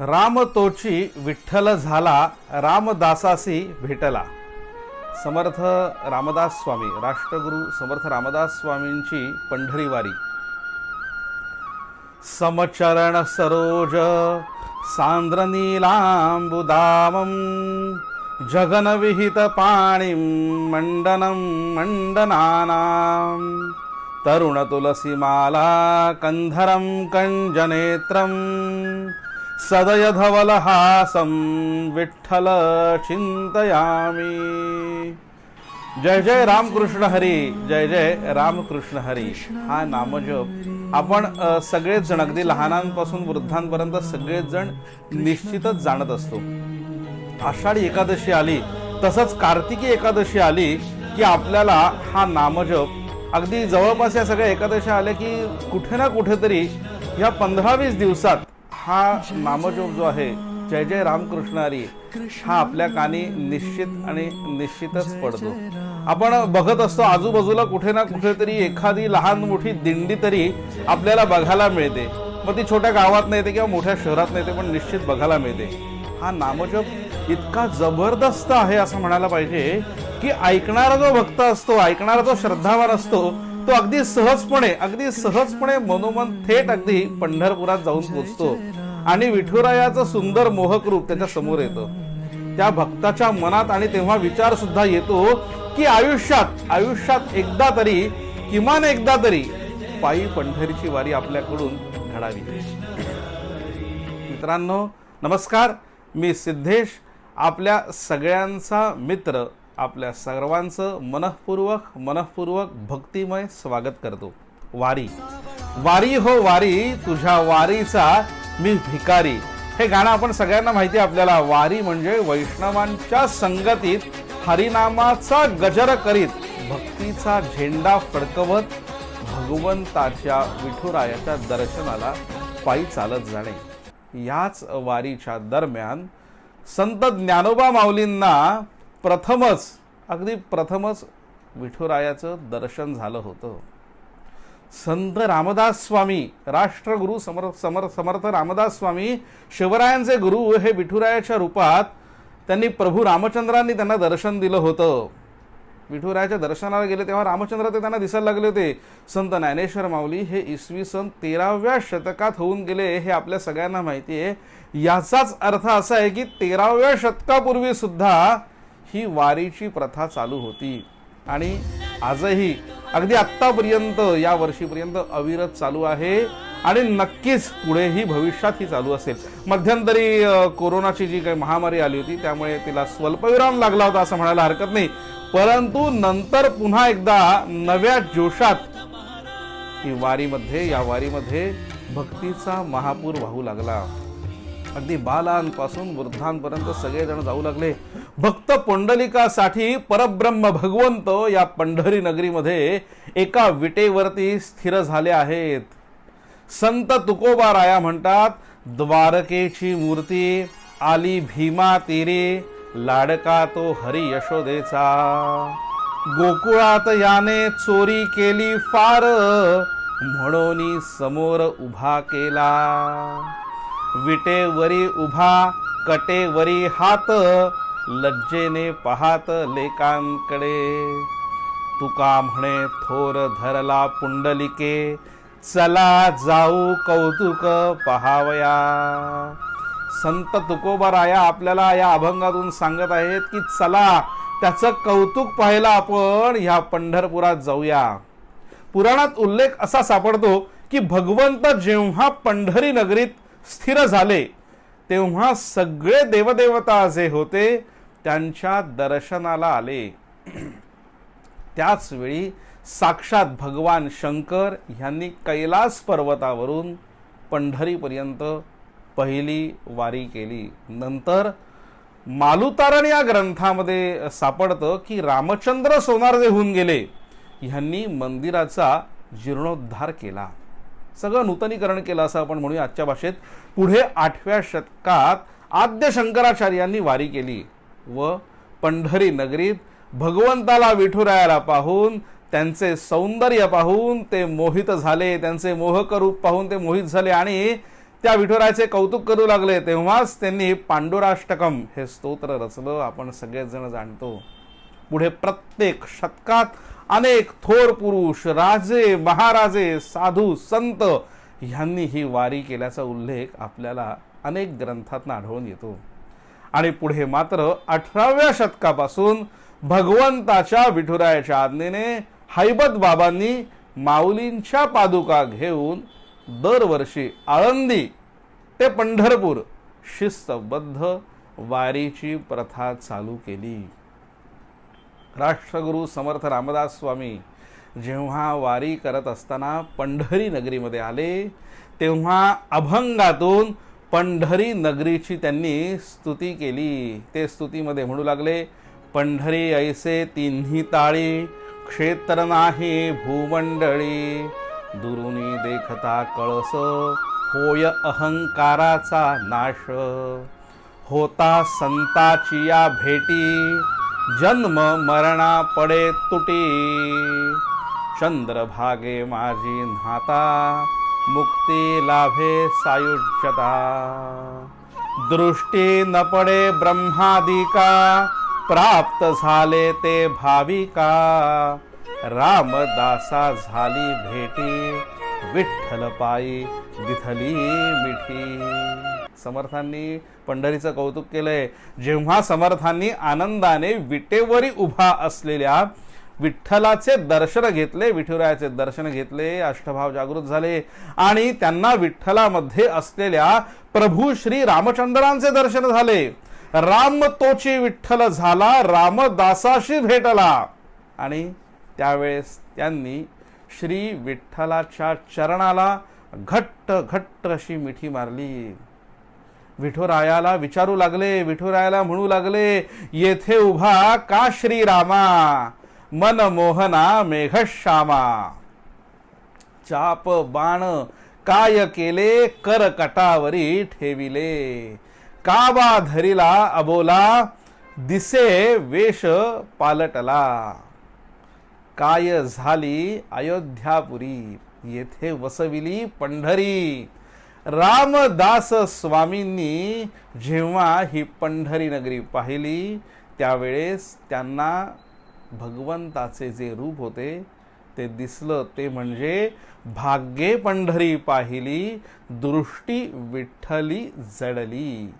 राम तोची विठ्ठल झाला रामदासासी भेटला. समर्थ रामदास स्वामी राष्ट्रगुरू समर्थ रामदास स्वामींची पंढरीवारी. समचरण सरोज सांद्र नीलांबुदामं जगनविहित पाणिं मण्डनं मण्डनानां तरुणतुलसीमाला कन्धरं कञ्जनेत्रं सदयधवलहासं विठ्ठल चिंतयामी जय जय रामकृष्ण हरी जय जय रामकृष्ण हरी. हा नामजप आपण सगळेच जण अगदी लहानांपासून वृद्धांपर्यंत सगळेच जण निश्चितच जाणत असतो. आषाढी एकादशी आली तसंच कार्तिकी एकादशी आली की आपल्याला हा नामजप अगदी जवळपास या सगळ्या एकादशी आल्या की कुठे ना कुठेतरी ह्या पंधरा वीस दिवसात हा नामजोग जो आहे जय जय रामकृष्ण हरी हा आपल्या कानी निश्चित आणि निश्चितच पडतो. आपण बघत असतो आजूबाजूला कुठे ना कुठेतरी एखादी लहान मोठी दिंडी तरी आपल्याला बघायला मिळते. मग ती छोट्या गावात नाही येते किंवा मोठ्या शहरात नाही येते पण निश्चित बघायला मिळते. हा नामजप इतका जबरदस्त आहे असं म्हणायला पाहिजे की ऐकणारा जो भक्त असतो ऐकणारा जो श्रद्धावान असतो तो अगदी सहजपणे अगदी सहजपणे मनोमन थेट अगदी पंढरपुरात जाऊन पोचतो. आणि विठुरायाचं सुंदर मोहक रूप त्याच्यासमोर येतं. त्या भक्ताच्या मनात आणि तेव्हा विचार सुद्धा येतो की आयुष्यात आयुष्यात एकदा तरी किमान एकदा तरी पायी पंढरीची वारी आपल्याकडून घडावी. मित्रांनो नमस्कार. मी सिद्धेश आपल्या सगळ्यांचा मित्र आपल्या सर्वांचं मनःपूर्वक मनःपूर्वक भक्तिमय स्वागत करतो. वारी. वारी हो वारी तुझ्या वारीचा मी भिकारी. हे गाणं आपण सगळ्यांना माहिती आहे आपल्याला. वारी म्हणजे वैष्णवांच्या संगतीत हरिनामाचा गजर करीत भक्तीचा झेंडा फडकवत भगवंताच्या विठुरायाच्या दर्शनाला पायी चालत जाणे. याच वारीच्या दरम्यान संत ज्ञानोबा माऊलींना प्रथमच अगदी प्रथमच विठुरायाचं दर्शन झालं होतं. संत रामदास स्वामी राष्ट्रगुरु समर समर समर्थ रामदास स्वामी शिवरायांचे गुरु हे विठुरायाच्या रूपात त्यांनी प्रभू रामचंद्रांनी त्यांना दर्शन दिलं होतं. विठुरायाच्या दर्शनाला गेले तेव्हा रामचंद्र ते त्यांना दिसायला लागले होते. संत ज्ञानेश्वर माऊली हे इसवी सन तेराव्या शतकात होऊन गेले हे आपल्या सगळ्यांना माहिती आहे. याचाच अर्थ असा आहे की तेराव्या शतकापूर्वी सुद्धा ही वारीची प्रथा चालू होती. आणि आजही अगदी आत्तापर्यंत या वर्षीपर्यंत अविरत चालू आहे. आणि नक्कीच पुढेही भविष्यात ही चालू असेल. मध्यंतरी कोरोनाची जी काही महामारी आली होती त्यामुळे तिला स्वल्पविराम लागला होता असं म्हणायला हरकत नाही. परंतु नंतर पुन्हा एकदा नव्या जोशात ही वारीमध्ये या वारीमध्ये भक्तीचा महापूर वाहू लागला. अगदी बालांपासून वृद्धांपर्यंत सगळेजण जाऊ लागले. भक्त पुंडलिकासाठी परब्रह्म भगवंत या पंढरी नगरीमध्ये एका विटेवरती स्थिर झाले आहेत. संत तुकोबा राया म्हणतात द्वारकेची मूर्ती आली भीमा तेरे लाडका तो हरी यशोदेचा. गोकुळात याने चोरी केली फार म्हणून समोर उभा केला. विटेवरी उभा कटेवरी हात लज्जेने पाहात लेकांकडे. तुका म्हणे थोर धरला पुंडलिके? चला जाऊ कौतुक पहावया. संत तुकोबराया आपल्याला या अभंगातून सांगत आहेत की चला त्याचं कौतुक पाहायला आपण ह्या पंढरपुरात जाऊया. पुराणात उल्लेख असा सापडतो की भगवंत जेव्हा पंढरी नगरीत स्थिर झाले तेव्हा सगळे देवदेवता जे होते त्यांच्या दर्शनाला आले. त्याचवेळी साक्षात भगवान शंकर ह्यांनी कैलास पर्वतावरून पंढरीपर्यंत पहिली वारी केली. नंतर मालुतारण या ग्रंथामध्ये सापडतं की रामचंद्र सोनारदे होऊन गेले. ह्यांनी मंदिराचा जीर्णोद्धार केला. सगळं नूतनीकरण केलं असं आपण म्हणूया आजच्या भाषेत. पुढे आठव्या शतकात आद्य शंकराचार्यांनी वारी केली. व पंढरी नगरीत भगवंताला विठुरायाला पाहून त्यांचे सौंदर्य पाहून ते मोहित झाले त्यांचे मोहक रूप पाहून ते मोहित झाले आणि त्या विठुरायाचे कौतुक करू लागले. तेव्हाच त्यांनी पांडुराष्टकम हे स्तोत्र रचलं आपण सगळेजण जाणतो. पुढे प्रत्येक शतकात अनेक थोर पुरुष राजे महाराजे साधू संत ह्यांनी ही वारी केल्याचा उल्लेख आपल्याला अनेक ग्रंथातून आढळून येतो. आणि पुढे मात्र अठराव्या शतकापासून भगवंताच्या विठुरायाच्या आज्ञेने हैबत बाबांनी माऊलींच्या पादुका घेऊन दरवर्षी आळंदी ते पंढरपूर शिस्तबद्ध वारीची प्रथा चालू केली. राष्ट्रगुरु समर्थ रामदास स्वामी जेव्हा वारी करत असताना पंढरी नगरीमध्ये आले तेव्हा अभंगातून पंढरी नगरीची त्यांनी स्तुती केली. ते स्तुतीमध्ये म्हणू लागले पंढरी ऐसे तिन्ही ताळी क्षेत्र नाही भूमंडळी. दुरुनी देखता कळस होय अहंकाराचा नाश. होता संताची या भेटी जन्म मरणा पडे तुटी. चंद्रभागे माझी न्हाता मुक्ती लाभे सायुज्यता। दृष्टी न पडे ब्रह्मादिका प्राप्त झाले ते भाविका। रामदासा झाली भेटी विठ्ठल पायी दिथली मिठी। समर्थांनी पंढरीचं कौतुक केलंय. जेव्हा समर्थांनी आनंदाने विटेवरी उभा असलेल्या विठ्ठलाचे दर्शन घेतले विठुरायाचे दर्शन घेतले अष्टभाव जागृत झाले. आणि त्यांना विठ्ठलामध्ये असलेल्या प्रभू श्री रामचंद्रांचे दर्शन झाले. राम तोची विठ्ठल झाला रामदासाशी भेटला. आणि त्यावेळेस त्यांनी श्री विठ्ठलाच्या चरणाला घट्ट घट्ट अशी मिठी मारली. विठुरायाला विचारू लागले विठुरायाला म्हणू लागले येथे उभा का श्रीरामा? मनमोहना मेघश्यामा. चाप बाण काय केले कर कटावरी ठेविले. काबा धरिला अबोला दिसे वेश पालटला. काय झाली अयोध्यापुरी येथे वसविली पंढरी. रामदास स्वामींनी जेव्हा ही पंढरी नगरी पाहिली त्यावेळेस त्यांना भगवंताचे जे रूप होते ते दिसलं ते म्हणजे भाग्ये पंढरी पाहिली दृष्टी विठ्ठली जडली.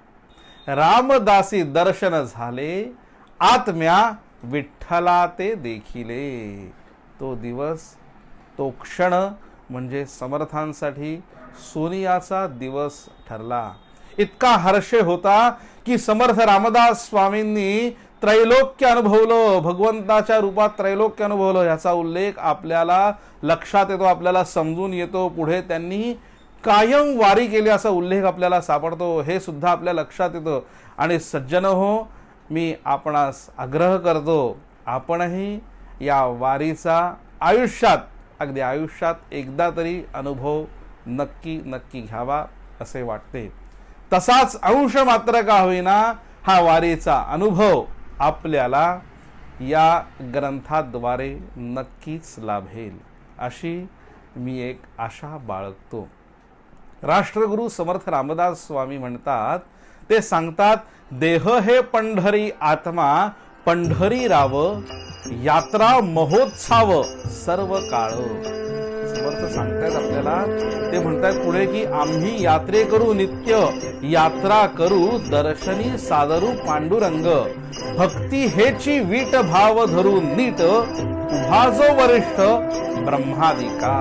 रामदासी दर्शन झाले आत्म्या विठ्ठला ते देखिले. तो दिवस तो क्षण म्हणजे समर्थांसाठी सोनियाचा दिवस ठरला. इतका हर्षे होता की समर्थ रामदास स्वामींनी त्रैलोक्य अनुभवलं भगवंताच्या रूपात त्रैलोक्य अनुभवलं ह्याचा उल्लेख आपल्याला लक्षात येतो आपल्याला समजून येतो पुढे त्यांनी कायम वारी केली असा उल्लेख आपल्याला सापडतो हे सुद्धा आपल्या लक्षात येतं. आणि सज्जन हो मी आपणास आग्रह करतो आपणही या वारीचा आयुष्यात अगदी आयुष्यात एकदा तरी अनुभव नक्की नक्की घ्यावा असे वाटते. तसाच अंश मात्र का होईना हा वारीचा अनुभव आपल्याला या ग्रंथाद्वारे नक्कीच लाभेल अशी मी एक आशा बाळगतो. राष्ट्रगुरु समर्थ रामदास स्वामी म्हणतात ते सांगतात देह हे पंढरी आत्मा पंढरी राव यात्रा महोत्सव सर्व काळ. समर्थ सांगतायत आपल्याला. ते म्हणतायत पुढे की आम्ही यात्रे करू नित्य यात्रा करू दर्शनी सादरू पांडुरंग. भक्ती हेची वीट भाव धरू नीट उभा जो वरिष्ठ ब्रह्मादिका.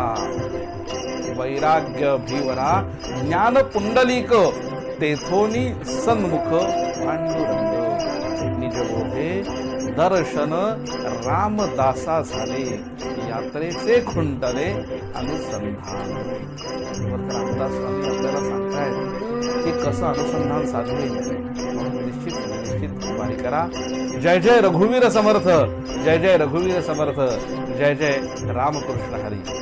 वैराग्य भीवरा ज्ञान पुंडलिक तेथोनी सन्मुख पांडुरंग. निज बोधे दर्शन रामदासा झाले यात्रेचे खुंटले अनुसंधान. रामदास स्वामी आपल्याला सांगतायत की कसं अनुसंधान साधले निश्चित निश्चित वारी करा. जय जय रघुवीर समर्थ. जय जय रघुवीर समर्थ. जय जय रामकृष्ण हरी.